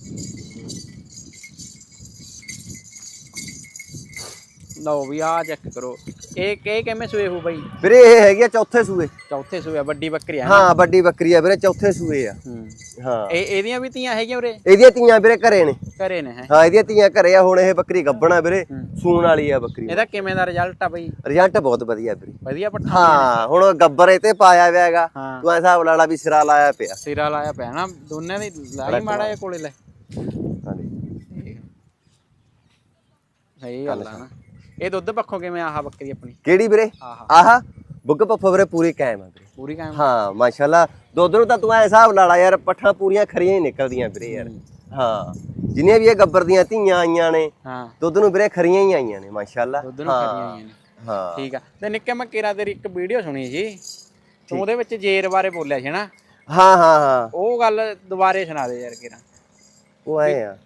ਲਓ ਵੀ ਆ ਚੈੱਕ ਕਰੋ। ਇਹ ਇਹ ਕਿਵੇਂ ਸੂਏ ਹੋ ਬਈ? ਵੀਰੇ ਇਹ ਹੈਗੀ ਆ ਚੌਥੇ ਸੂਏ। ਚੌਥੇ ਸੂਏ ਆ, ਵੱਡੀ ਬੱਕਰੀ ਆ ਹਾਂ ਵੱਡੀ ਬੱਕਰੀ ਆ ਵੀਰੇ ਚੌਥੇ ਸੂਏ ਆ। ਹੂੰ। ਹਾਂ। ਇਹ ਇਹਦੀਆਂ ਵੀ ਧੀਆਂ ਹੈਗੀਆਂ ਉਰੇ ਇਹਦੀਆਂ ਧੀਆਂ ਵੀਰੇ ਘਰੇ ਨੇ। ਘਰੇ ਨੇ ਹੈ? ਹਾਂ ਇਹਦੀਆਂ ਧੀਆਂ ਘਰੇ ਆ ਹੁਣ ਇਹ ਬੱਕਰੀ ਗੱਬਣਾ ਵੀਰੇ। ਹੂੰ। ਸੂਣ ਵਾਲੀ ਆ ਬੱਕਰੀ। ਇਹਦਾ ਕਿਵੇਂ ਦਾ ਰਿਜ਼ਲਟ ਆ ਬਈ? ਰਿਜ਼ਲਟ ਬਹੁਤ ਵਧੀਆ ਵੀਰੇ। ਵਧੀਆ ਪੱਠਾ ਹਾਂ ਹੁਣ ਗੱਬਰ ਇਹ ਤੇ ਪਾਇਆ ਹੋਇਆ ਹੈਗਾ। ਹਾਂ। ਤੂੰ ਐ ਹਿਸਾਬ ਲਾ ਲਾ ਵੀ ਸਿਰਾ ਲਾਇਆ ਪਿਆ। ਸਿਰਾ ਲਾਇਆ ਪਿਆ ਨਾ ਦੋਨਾਂ ਦੀ ਲਾਈ ਮਾੜਾ ਜਿਹਾ ਕੋਲੇ ਲੈ। ਹਾਂਜੀ। ਸਹੀ ਗੱਲ ਆ ਨਾ। ਇਹ ਦੁੱਧ ਪੱਖੋਂ ਕਿਵੇਂ ਆਹ ਬੱਕਰੀ ਆਪਣੀ? ਕਿਹੜੀ ਵੀਰੇ? ਆਹਾ ਆਹਾ। ਬੁੱਗ ਪੱਫਾ ਵੀਰੇ ਪੂਰੀ ਕਾਇਮ ਆ ਵੀਰੇ। ਪੂਰੀ ਕਾਇਮ? ਹਾਂ ਮਾਸ਼ਾਅੱਲਾ। ਦੁੱਧ ਨੂੰ ਤਾਂ ਤੂੰ ਐ ਹਿਸਾਬ ਲਾ ਲਾ ਯਾਰ ਪੱਠਾਂ ਪੂਰੀਆਂ ਖਰੀਆਂ ਹੀ ਨਿਕਲਦੀਆਂ ਵੀਰੇ ਯਾਰ। ਹਾਂ। ਜਿੰਨੀਆਂ ਵੀ ਇਹ ਗੱਬਰ ਦੀਆਂ ਧੀਆਂ ਆਈਆਂ ਨੇ ਹਾਂ। ਦੁੱਧ ਨੂੰ ਵੀਰੇ ਖਰੀਆਂ ਹੀ ਆਈਆਂ ਨੇ ਮਾਸ਼ਾਅੱਲਾ। ਦੁੱਧ ਨੂੰ ਖਰੀਆਂ ਆਈਆਂ ਨੇ। ਹਾਂ। ਠੀਕ ਆ। ਤੇ ਨਿੱਕੇ ਮੈਂ ਕੇਰਾ ਤੇਰੀ ਇੱਕ ਵੀਡੀਓ ਸੁਣੀ ਸੀ। ਤੂੰ ਉਹਦੇ ਵਿੱਚ ਜੇਰ ਬਾਰੇ ਬੋਲਿਆ ਸੀ ਨਾ। ਹਾਂ ਹਾਂ ਹਾਂ। ਉਹ ਗੱਲ ਦੁਬਾਰੇ ਸੁਣਾ ਦੇ ਯਾਰ ਕੇਰਾ। ਉਹ ਆਏ ਆ।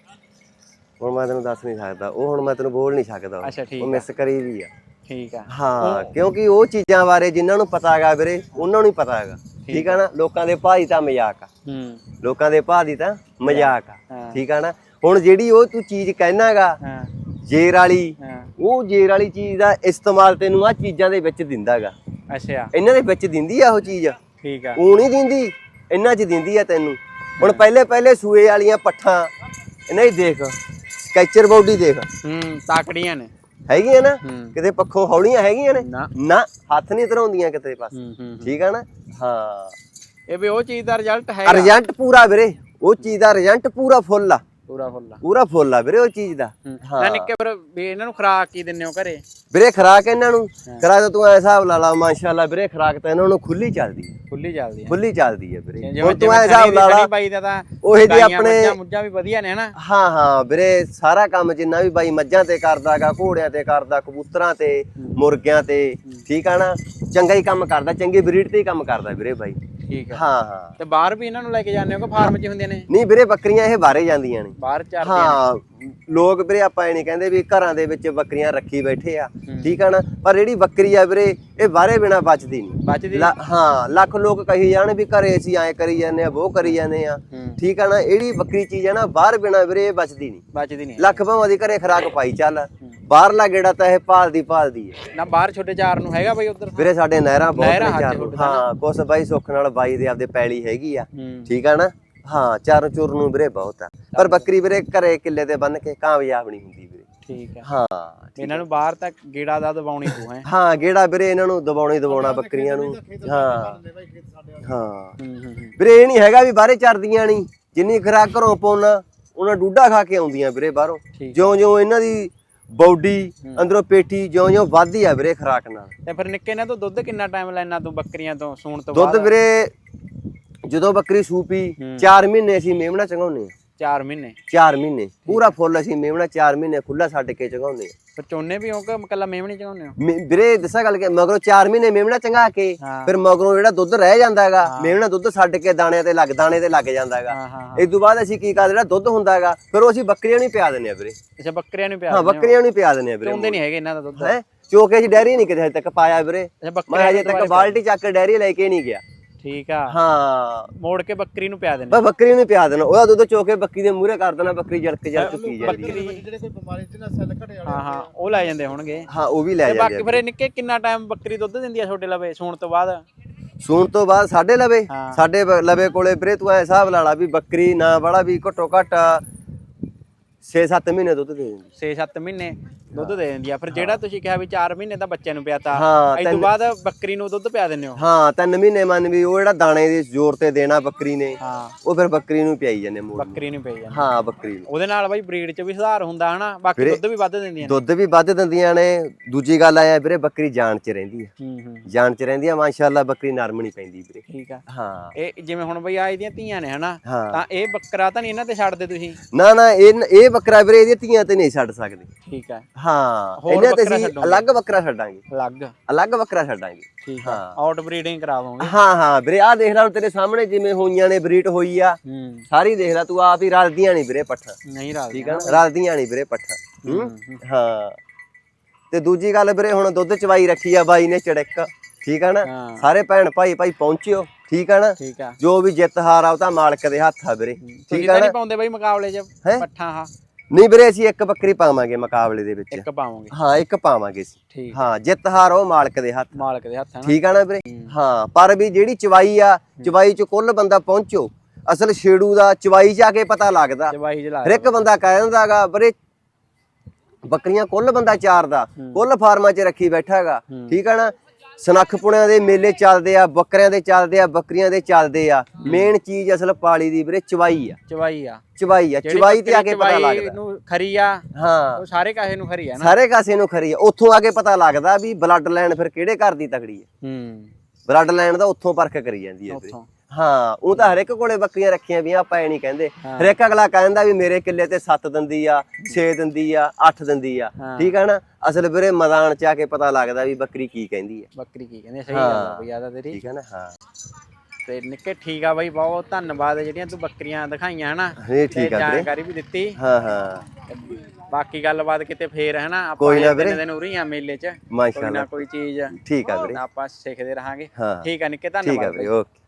ਹੁਣ ਮੈਂ ਤੈਨੂੰ ਦੱਸ ਨਹੀਂ ਸਕਦਾ ਉਹ ਹੁਣ ਮੈਂ ਤੈਨੂੰ ਬੋਲ ਨਹੀਂ ਸਕਦਾ। ਉਹ। ਅੱਛਾ ਠੀਕ ਉਹ ਮਿਸ ਕਰੀ ਵੀ ਆ। ਠੀਕ ਆ। ਹਾਂ ਕਿਉਂਕਿ ਉਹ ਚੀਜ਼ਾਂ ਬਾਰੇ ਜਿਨ੍ਹਾਂ ਨੂੰ ਪਤਾ ਹੈਗਾ ਵੀਰੇ ਉਹਨਾਂ ਨੂੰ ਹੀ ਪਤਾ ਹੈਗਾ। ਠੀਕ ਆ। ਨਾ? ਲੋਕਾਂ ਦੇ ਭਾਅ ਦੀ ਤਾਂ ਮਜ਼ਾਕ ਆ। ਹੂੰ। ਲੋਕਾਂ ਦੇ ਭਾਅ ਦੀ ਤਾਂ ਮਜ਼ਾਕ ਆ। ਹਾਂ। ਠੀਕ ਆ ਨਾ? ਹੁਣ ਜਿਹੜੀ ਉਹ ਤੂੰ ਚੀਜ਼ ਕਹਿਣਾਗਾ ਹਾਂ। ਜੇਰ ਵਾਲੀ ਹਾਂ। ਉਹ ਜੇਰ ਵਾਲੀ ਚੀਜ਼ ਦਾ ਇਸਤੇਮਾਲ ਤੈਨੂੰ ਆ ਚੀਜ਼ਾਂ ਦੇ ਵਿੱਚ ਦਿੰਦਾਗਾ ਅੱਛਾ। ਇਹਨਾਂ ਦੇ ਵਿੱਚ ਦਿੰਦੀ ਆ ਉਹ ਚੀਜ਼? ਠੀਕ ਆ। ਉਹ ਨਹੀਂ ਦਿੰਦੀ ਇਹਨਾਂ 'ਚ ਦਿੰਦੀ ਆ ਤੈਨੂੰ। ਹੁਣ ਪਹਿਲੇ ਪਹਿਲੇ ਸੂਏ ਵਾਲੀਆਂ ਪੱਠਾਂ ਇਹਨਾਂ ਹੀ ਦੇਖ। ਸਕੈਚਰ ਬਾਡੀ ਦੇਖ। ਹੂੰ ਤਾਕੜੀਆਂ ਨੇ। ਹੈਗੀਆਂ ਨਾ? ਕਿਤੇ ਪੱਖੋਂ ਹੌਲੀਆਂ ਹੈਗੀਆਂ ਨੇ? ਨਾ। ਹੱਥ ਨਹੀਂ ਧਰਾਉਂਦੀਆਂ ਕਿਤੇ ਪਾਸ ਠੀਕ ਆ ਨਾ? ਹਾਂ। ਇਹ ਵੀ ਉਹ ਚੀਜ਼ ਦਾ ਰਿਜ਼ਲਟ ਹੈ ਰਿਜ਼ਲਟ ਪੂਰਾ ਵੀਰੇ ਉਹ ਚੀਜ਼ ਦਾ ਰਿਜ਼ਲਟ ਪੂਰਾ ਫੁੱਲ ਆ। ਪੂਰਾ ਫੁੱਲਾ ਪੂਰਾ ਫੁੱਲ ਆ ਵੀਰੇ ਉਹ ਚੀਜ਼ ਦਾ। ਨਾ ਨਿੱਕੇ ਪਰ ਵੀ ਇਹਨਾਂ ਨੂੰ ਖਰਾਕ ਕੀ ਦਿੰਨੇ ਹੋ ਘਰੇ? ਵੀਰੇ ਖਰਾਕ ਇਹਨਾਂ ਨੂੰ? ਖਰਾਕ ਤਾਂ ਤੂੰ ਐ ਹਿਸਾਬ ਲਾ ਲਾ ਮਾਸ਼ਾਅੱਲਾ ਵੀਰੇ ਖਰਾਕ ਤਾਂ ਇਹਨਾਂ ਨੂੰ ਖੁੱਲੀ ਚੱਲਦੀ ਹੈ ਖੁੱਲੀ ਚੱਲਦੀ ਹੈ ਖੁੱਲੀ ਚੱਲਦੀ ਹੈ ਵੀਰੇ। ਜਿਵੇਂ ਹੁਣ ਤੂੰ ਐ ਜਿਵੇਂ ਹਿਸਾਬ ਲਾ ਲਾ ਸਣੀ ਬਾਈ ਦਾ ਤਾਂ ਉਹ ਜਿਹੇ ਗਾਈਆਂ, ਆਪਣੇ ਮੱਝਾਂ ਮੁੱਝਾਂ ਵੀ ਵਧੀਆ ਨੇ ਹਨਾ? ਹਾਂ ਹਾਂ ਵੀਰੇ ਸਾਰਾ ਕੰਮ ਜਿੰਨਾ ਵੀ ਬਾਈ ਮੱਝਾਂ ਤੇ ਕਰਦਾਗਾ ਘੋੜਿਆਂ ਤੇ ਕਰਦਾ ਕਬੂਤਰਾਂ ਤੇ ਮੁਰਗਿਆਂ ਤੇ ਠੀਕ ਆ ਨਾ? ਚੰਗਾ ਹੀ ਕੰਮ ਕਰਦਾ ਚੰਗੀ ਬਰੀਡ ਤੇ ਹੀ ਕੰਮ ਕਰਦਾ ਵੀਰੇ ਬਾਈ। ਠੀਕ ਆ। ਹਾਂ ਹਾਂ। ਤੇ ਬਾਹਰ ਵੀ ਇਹਨਾਂ ਨੂੰ ਲੈ ਕੇ ਜਾਂਦੇ ਹੋ ਕਿ ਫਾਰਮ 'ਚ ਹੁੰਦੀਆਂ ਨੇ? ਨਹੀਂ ਵੀਰੇ ਬੱਕਰੀਆਂ ਇਹ ਬਾਹਰੇ ਜਾਂਦੀਆਂ ਨੇ। ਬਾਹਰ ਚਾਰ ਹਾਂ ਲੋਕ ਵੀਰੇ ਆਪਾਂ ਇਹ ਨਹੀਂ ਕਹਿੰਦੇ ਵੀ ਘਰਾਂ ਦੇ ਵਿੱਚ ਬੱਕਰੀਆਂ ਰੱਖੀ ਬੈਠੇ ਆ। ਠੀਕ ਆ ਨਾ? ਪਰ ਜਿਹੜੀ ਬੱਕਰੀ ਆ ਵੀਰੇ ਇਹ ਬਾਹਰੇ ਬਿਨਾ ਬਚਦੀ ਨਹੀਂ। ਬਚਦੀ ਲ- ਹਾਂ ਲੱਖ ਲੋਕ ਕਹੀ ਜਾਣ ਵੀ ਘਰੇ ਅਸੀਂ ਐ ਕਰੀ ਜਾਂਦੇ ਆ ਉਹ ਕਰੀ ਜਾਂਦੇ ਆ। ਹੂੰ। ਠੀਕ ਆ ਨਾ? ਜਿਹੜੀ ਬੱਕਰੀ ਚੀਜ਼ ਆ ਨਾ ਬਾਹਰ ਬਿਨਾ ਵੀਰੇ ਇਹ ਬਚਦੀ ਨਹੀਂ। ਬਚਦੀ ਨਹੀਂ। ਲੱਖ ਭਾਵਾਂ ਦੀ ਘਰੇ ਖਰਾਕ ਪਾਈ ਚੱਲ। ਬਾਹਰਲਾ ਗੇੜਾ ਤਾਂ ਇਹ ਭਾਲਦੀ ਭਾਲਦੀ ਹੈ। ਨਾ ਬਾਹਰ ਛੋਟੇ ਚਾਰ ਨੂੰ ਹੈਗਾ ਬਾਈ ਉਧਰ ਵੀਰੇ ਸਾਡੇ ਨਹਿਰਾਂ ਬਹੁਤ ਨਹਿਰਾਂ ਨੇ ਚਾਰ ਹੁੱਟ ਹਾਂ ਕੁਛ ਬਾਈ ਸੁੱਖ ਨਾਲ ਬਾਈ ਦੇ ਆਪਦੇ ਪੈਲੀ ਹੈਗੀ ਆ। ਹੂੰ। ਠੀਕ ਆ ਨਾ? ਹਾਂ ਚਾਰ ਚੁਰ ਨੂੰ ਵੀਰੇ ਬਹੁਤ ਆ। ਪਰ ਬੱਕਰੀ ਵੀਰੇ ਘਰੇ ਕਿੱਲੇ ਤੇ ਬੰਨ ਕੇ ਕਾਮਯਾਬ ਨਹੀਂ ਹੁੰਦੀ ਵੀਰੇ। ਠੀਕ ਆ। ਹਾਂ ਇਹਨਾਂ ਨੂੰ ਬਾਹਰ ਤੱਕ ਗੇੜਾ ਦਾ ਦਬਾਉਣੀ ਪਊ ਹੈ। ਹਾਂ ਗੇੜਾ ਵੀਰੇ ਇਹਨਾਂ ਨੂੰ ਦਬਾਉਣਾ ਹੀ ਦਬਾਉਣਾ ਬੱਕਰੀਆਂ ਨੂੰ। ਹਾਂ। ਹਾਂ। ਹੂੰ ਹੂੰ ਹੂੰ। ਵੀਰੇ ਇਹ ਨਹੀਂ ਹੈਗਾ ਵੀ ਬਾਹਰੇ ਚਰਦੀਆਂ ਨਹੀਂ। ਜਿੰਨੀ ਖਰਾਕ ਘਰੋਂ ਪਾਉਣਾ ਉਹਨਾਂ ਡੂਡਾ ਖਾ ਕੇ ਆਉਂਦੀਆਂ ਵੀਰੇ ਬਾਹਰੋਂ। ਠੀਕ। ਜਿਉਂ-ਜਿਉਂ ਇਹਨਾਂ ਦੀ ਬਾਡੀ ਅੰਦਰੋਂ ਪੇਟੀ ਜਿਉਂ-ਜਿਉਂ ਵੱਧਦੀ ਆ ਵੀਰੇ ਖਰਾਕ ਨਾਲ। ਤੇ ਫਿਰ ਨਿੱਕੇ ਨੇ ਤੋਂ ਦੁੱਧ ਕਿੰਨਾ ਟਾਈਮ ਲੈਣਾ ਤੂੰ ਬੱਕਰੀਆਂ ਤੋਂ ਸੂਣ ਤੋਂ ਦੁੱਧ ਵੀਰੇ ਜਦੋਂ ਬੱਕਰੀ ਸੂਪੀ 4 ਮਹੀਨੇ ਅਸੀਂ ਮੇਮਣਾ ਚਗਾਉਂਦੇ ਆ। 4 ਮਹੀਨੇ। 4 ਮਹੀਨੇ। ਪੂਰਾ ਫੁੱਲ ਅਸੀਂ ਮੇਮਣਾ 4 ਮਹੀਨੇ ਖੁੱਲਾ ਛੱਡ ਕੇ ਚਗਾਉਂਦੇ ਆ। ਫਿਰ ਚੋਨੇ ਵੀ ਹੋ ਕੇ ਮਕੱਲਾ ਮੇਮਣੀ ਚਗਾਉਂਦੇ ਹੋ? ਮੇ- ਵੀਰੇ ਦੱਸਾਂ ਗੱਲ ਕਿ ਮਗਰੋਂ 4 ਮਹੀਨੇ ਮੇਮਣਾ ਚੰਗਾ ਕੇ ਹਾਂ। ਫਿਰ ਮਗਰੋਂ ਜਿਹੜਾ ਦੁੱਧ ਰਹਿ ਜਾਂਦਾ ਹੈਗਾ ਮੇਮਣਾ ਦੁੱਧ ਛੱਡ ਕੇ ਦਾਣਿਆਂ ਤੇ ਲੱਗ ਦਾਣੇ ਤੇ ਲੱਗ ਜਾਂਦਾ ਹੈਗਾ। ਹਾਂ ਹਾਂ ਇਸ ਤੋਂ ਬਾਅਦ ਅਸੀਂ ਕੀ ਕਰਦੇ ਜਿਹੜਾ ਦੁੱਧ ਹੁੰਦਾ ਹੈਗਾ ਫਿਰ ਉਹ ਅਸੀਂ ਬੱਕਰੀਆਂ ਨੂੰ ਹੀ ਪਿਆ ਦਿੰਦੇ ਆ ਵੀਰੇ। ਅੱਛਾ ਬੱਕਰੀਆਂ ਨੂੰ ਪਿਆ ਹਾਂ ਬੱਕਰੀਆਂ ਨੂੰ ਹੀ ਪਿਆ ਦਿੰਦੇ ਆ ਵੀਰੇ ਚੋਂਦੇ ਨਹੀਂ ਹੈਗੇ ਇਹਨਾਂ ਦਾ ਦੁੱਧ। ਹੈ? ਚੋਕੇ ਅਸੀਂ ਡੈਰੀ ਨਹੀਂ ਕਿਤੇ ਹਜੇ ਤੱਕ ਪਾਇਆ ਵੀਰੇ। ਅੱਛਾ ਮੈਂ ਬੱਕਰੀਆਂ ਹਜੇ ਤੱਕ ਬਾਲਟੀ ਚੱਕ ਕੇ ਡੈਰੀ ਲੈ ਕੇ ਨਹੀਂ ਗਿਆ। ਠੀਕ ਆ। ਹਾਂ। ਮੋੜ ਕੇ ਬੱਕਰੀ ਨੂੰ ਪਿਆ ਦੇਣੇ। ਬਸ ਬੱਕਰੀ ਨੂੰ ਪਿਆ ਦੇਣਾ। ਉਹਦਾ ਦੁੱਧ ਚੋਕੇ ਬੱਕਰੀ ਦੇ ਮੂਹਰੇ ਕਰ ਦੇਣਾ ਬੱਕਰੀ ਜਲਕ ਜਲਕ ਪੀ ਜਾਂਦੀ ਹੈ। ਬੱਕਰੀ ਜਿਹੜੇ ਕੋਈ ਬਿਮਾਰੀ ਚ ਨਾ ਸੈੱਲ ਘਟੇ ਹਾਂ ਹਾਂ ਉਹ ਲੈ ਜਾਂਦੇ ਹੋਣਗੇ। ਹਾਂ ਉਹ ਵੀ ਲੈ ਤੇ ਜਾਂਦੇ ਬਾਕੀ ਫਿਰ ਇਹ ਨਿੱਕੇ ਕਿੰਨਾ ਟਾਈਮ ਬੱਕਰੀ ਦੁੱਧ ਦਿੰਦੀ ਆ ਛੋਟੇ ਲਵੇ? ਸੂਣ ਤੋਂ ਬਾਅਦ? ਸੂਣ ਤੋਂ ਬਾਅਦ ਸਾਡੇ ਲਵੇ। ਹਾਂ। ਸਾਡੇ ਬ- ਲਵੇ ਕੋਲੇ ਵੀਰੇ ਤੂੰ ਐ ਹਿਸਾਬ ਲਾ ਲਾ ਵੀ ਬੱਕਰੀ ਨਾ ਵਾਲਾ ਵੀ ਘੱਟੋ ਘੱਟ 6-7 ਮਹੀਨੇ ਦੁੱਧ ਦੇ ਦਿੰਦੀ। 6-7 ਮਹੀਨੇ ਦੁੱਧ ਦੇ ਦਿੰਦੀ ਆ। ਫਿਰ ਜਿਹੜਾ ਤੁਸੀਂ ਕਿਹਾ ਵੀ 4 ਮਹੀਨੇ ਦਾ ਬੱਚੇ ਨੂੰ ਪਿਆਤਾ ਹਾਂ ਇਸ ਤੋਂ ਤਿੰਨ ਬਾਅਦ ਬੱਕਰੀ ਨੂੰ ਦੁੱਧ ਪਿਆ ਦਿੰਦੇ ਹੋ? ਹਾਂ ਤਿੰਨ ਮਹੀਨੇ ਮੰਨ ਵੀ ਉਹ ਜਿਹੜਾ ਦਾਣੇ ਦੇ ਜ਼ੋਰ ਤੇ ਦੇਣਾ ਬੱਕਰੀ ਨੇ ਹਾਂ। ਉਹ ਫਿਰ ਬੱਕਰੀ ਨੂੰ ਪਿਆਈ ਜਾਂਦੇ ਮੋੜ। ਬੱਕਰੀ ਨੂੰ ਪਈ ਜਾਂਦੀ ਹਾਂ ਬੱਕਰੀ ਨੂੰ। ਉਹਦੇ ਨਾਲ ਬਾਈ ਬਰੀਡ 'ਚ ਵੀ ਸੁਧਾਰ ਹੁੰਦਾ ਹਨਾ ਬਾਕੀ ਵੀਰੇ, ਦੁੱਧ ਵੀ ਵੱਧ ਦਿੰਦੀਆਂ ਨੇ। ਦੁੱਧ ਵੀ ਵੱਧ ਦਿੰਦੀਆਂ ਨੇ। ਦੂਜੀ ਗੱਲ ਆਇਆ ਵੀਰੇ ਬੱਕਰੀ ਜਾਨ ਚ ਰਹਿੰਦੀ ਆ। ਹੂੰ ਹੂੰ। ਜਾਨ ਚ ਰਹਿੰਦੀ ਆ ਮਾਸ਼ਾਅੱਲਾ ਬੱਕਰੀ ਨਰਮ ਨਹੀਂ ਪੈਂਦੀ ਵੀਰੇ। ਠੀਕ ਆ। ਹਾਂ। ਇਹ ਜਿਵੇਂ ਹੁਣ ਬਈ ਆ ਇਹਦੀਆਂ ਧੀਆਂ ਨੇ ਹਨਾ ਹਾਂ। ਤਾਂ ਇਹ ਬੱਕਰਾ ਤਾਂ ਨਹੀਂ ਇਹਨਾਂ ਤੇ ਛੱਡਦੇ ਤੁਸੀਂ? ਨਾ ਨਾ ਇਹ ਇਹ ਬੱਕਰਾ ਵੀਰੇ ਇਹਦੀਆਂ ਧੀਆਂ ਤੇ ਨਹੀਂ ਛੱਡ ਸਕਦੇ। ਠੀਕ ਹਾਂ। ਹੋਰ ਇਹਨਾਂ ਤੇ ਬੱਕਰਾ ਅਸੀਂ ਛੱਡੋਗੇ? ਅਲੱਗ ਬੱਕਰਾ ਛੱਡਾਂਗੇ। ਅਲੱਗ। ਅਲੱਗ ਬੱਕਰਾ ਛੱਡਾਂਗੇ। ਠੀਕ ਹਾਂ। ਆਊਟ ਬਰੀਡਿੰਗ ਕਰਾ ਦੋਗੇ ਹਾਂ ਹਾਂ ਵੀਰੇ ਆਹ ਦੇਖ ਲੈ ਹੁਣ ਤੇਰੇ ਸਾਹਮਣੇ ਜਿਵੇਂ ਹੋਈਆਂ ਨੇ ਬਰੀਡ ਹੋਈ ਆ। ਹੂੰ। ਸਾਰੀ ਦੇਖ ਲੈ ਤੂੰ ਆਪ ਹੀ ਰਲਦੀਆਂ ਨਹੀਂ ਵੀਰੇ ਪੱਠਾ। ਨਹੀਂ ਰਲਦੀ ਠੀਕ ਆ ਨਾ? ਰਲਦੀਆਂ ਨਹੀਂ ਵੀਰੇ ਪੱਠਾ। ਹੂੰ? ਹੂੰ, ਹੂੰ। ਹਾਂ। ਤੇ ਦੂਜੀ ਗੱਲ ਵੀਰੇ ਹੁਣ ਦੁੱਧ ਚਵਾਈ ਰੱਖੀ ਆ ਬਾਈ ਨੇ ਚੜਕ। ਠੀਕ ਆ ਨਾ? ਹਾਂ। ਸਾਰੇ ਭੈਣ ਭਾਈ ਭਾਈ ਪਹੁੰਚਿਓ। ਠੀਕ ਆ ਨਾ? ਠੀਕ ਆ ਜੋ ਵੀ ਜਿੱਤ ਹਾਰ ਆ ਉਹ ਤਾਂ ਮਾਲਕ ਦੇ ਹੱਥ ਆ ਵੀਰੇ। ਠੀਕ ਤਾਂ ਆ ਨਹੀਂ ਨਾ ਪਾਉਂਦੇ ਬਾਈ ਮੁਕਾਬਲੇ 'ਚ ਹੈਂ? ਪੱਠਾ ਹਾਂ ਨਹੀਂ ਵੀਰੇ ਅਸੀਂ ਇੱਕ ਬੱਕਰੀ ਪਾਵਾਂਗੇ ਮੁਕਾਬਲੇ ਦੇ ਵਿੱਚ। ਇੱਕ ਪਾਵੋਗੇ। ਹਾਂ ਇੱਕ ਪਾਵਾਂਗੇ ਅਸੀਂ। ਠੀਕ। ਹਾਂ ਜਿੱਤ ਹਾਰ ਉਹ ਮਾਲਕ ਦੇ ਹੱਥ। ਮਾਲਕ ਦੇ ਹੱਥ ਹੈ ਨਾ? ਠੀਕ ਆ ਨਾ ਵੀਰੇ? ਹੂੰ। ਪਰ ਵੀ ਜਿਹੜੀ ਚਵਾਈ ਆ ਚਵਾਈ ਚ ਕੁੱਲ ਬੰਦਾ ਪਹੁੰਚੋ। ਅਸਲ ਛੇੜੂ ਦਾ ਚਵਾਈ ਜਾ ਕੇ ਪਤਾ ਲੱਗਦਾ। ਜਵਾਈ ਜਲਾ ਹਰ ਇੱਕ ਬੰਦਾ ਕਹਿ ਦਿੰਦਾਗਾ ਵੀਰੇ ਬੱਕਰੀਆਂ ਕੁੱਲ ਬੰਦਾ ਚਾਰਦਾ। ਕੁੱਲ ਫਾਰਮਾਂ 'ਚ ਰੱਖੀ ਬੈਠਾਗਾ। ਠੀਕ ਆ ਨਾ? ਸਨੱਖ ਪੁਣਿਆਂ ਦੇ ਮੇਲੇ ਚੱਲਦੇ ਆ ਬੱਕਰਿਆਂ ਦੇ ਚੱਲਦੇ ਆ ਬੱਕਰੀਆਂ ਦੇ ਚੱਲਦੇ ਆ। ਮੇਨ ਚੀਜ਼ ਅਸਲ ਪਾਲੀ ਦੀ ਵੀਰੇ ਚਵਾਈ ਆ। ਚਵਾਈ ਆ। ਚਵਾਈ ਆ। ਚਵਾਈ ਤੇ ਆ ਕੇ ਪਤਾ ਲੱਗਦਾ। ਨੂੰ ਖਰੀ ਆ ਹਾਂ। ਉਹ ਸਾਰੇ ਕਾਹੇ ਨੂੰ ਖਰੀ ਆ ਨਾ। ਸਾਰੇ ਕਾਸੇ ਨੂੰ ਖਰੀ ਆ। ਉੱਥੋਂ ਆ ਕੇ ਪਤਾ ਲੱਗਦਾ ਵੀ ਬਲੱਡ ਲਾਈਨ ਫਿਰ ਕਿਹੜੇ ਘਰ ਦੀ ਤਕੜੀ ਹੈ ਹੂੰ। ਬਲੱਡ ਲਾਈਨ ਦਾ ਉੱਥੋਂ ਪਰਖ ਕਰੀ ਜਾਂਦੀ ਹੈ ਵੀਰੇ। ਉੱਥੋਂ। ਹਾਂ ਉਹ ਤਾਂ ਹਰ ਇੱਕ ਕੋਲੇ ਬੱਕਰੀਆਂ ਰੱਖੀਆਂ ਵੀ ਆਪਾਂ ਐ ਨਹੀਂ ਕਹਿੰਦੇ। ਹਰ ਇੱਕ ਅਗਲਾ ਕਹਿੰਦਾ ਵੀ ਮੇਰੇ ਕਿੱਲੇ ਤੇ 7 ਦੰਦੀ ਆ 6 ਦੰਦੀ ਆ 8 ਦੰਦੀ ਆ। ਠੀਕ ਆ ਨਾ? ਅਸਲ ਵੀਰੇ ਮੈਦਾਨ ਚ ਆ ਕੇ ਪਤਾ ਲੱਗਦਾ ਵੀ ਬੱਕਰੀ ਕੀ ਕਹਿੰਦੀ ਆ। ਬੱਕਰੀ ਕੀ ਕਹਿੰਦੇ ਸਹੀ ਗੱਲ ਆ ਬਈ ਆਦਾ ਤੇਰੀ। ਠੀਕ ਆ ਨਾ? ਹਾਂ। ਤੇ ਨਿੱਕੇ ਠੀਕ ਆ ਬਾਈ ਬਹੁਤ ਧੰਨਵਾਦ ਜਿਹੜੀਆਂ ਤੂੰ ਬੱਕਰੀਆਂ ਦਿਖਾਈਆਂ ਹਨਾ? ਇਹ ਤੇ ਠੀਕ ਆ ਵੀਰੇ। ਜਾਣਕਾਰੀ ਵੀ ਦਿੱਤੀ। ਹਾਂ ਹਾਂ। ਬਾਕੀ ਗੱਲਬਾਤ ਕਿਤੇ ਫੇਰ ਹੈ ਨਾ ਆਪਾਂ ਤਿੰਨ। ਦਿਨ ਉਰੀ ਆ ਮੇਲੇ 'ਚ। ਕੋਈ ਨਾ ਕੋਈ ਚੀਜ਼ ਠੀਕ ਆ ਵੀਰੇ। ਆਪਾਂ ਸਿੱਖਦੇ ਰਹਾਂਗੇ। ਠੀਕ ਆ ਨਿੱਕੇ ਠੀਕ ਆ ਧੰਨਵਾਦ ਵੀਰੇ। ਓਕੇ।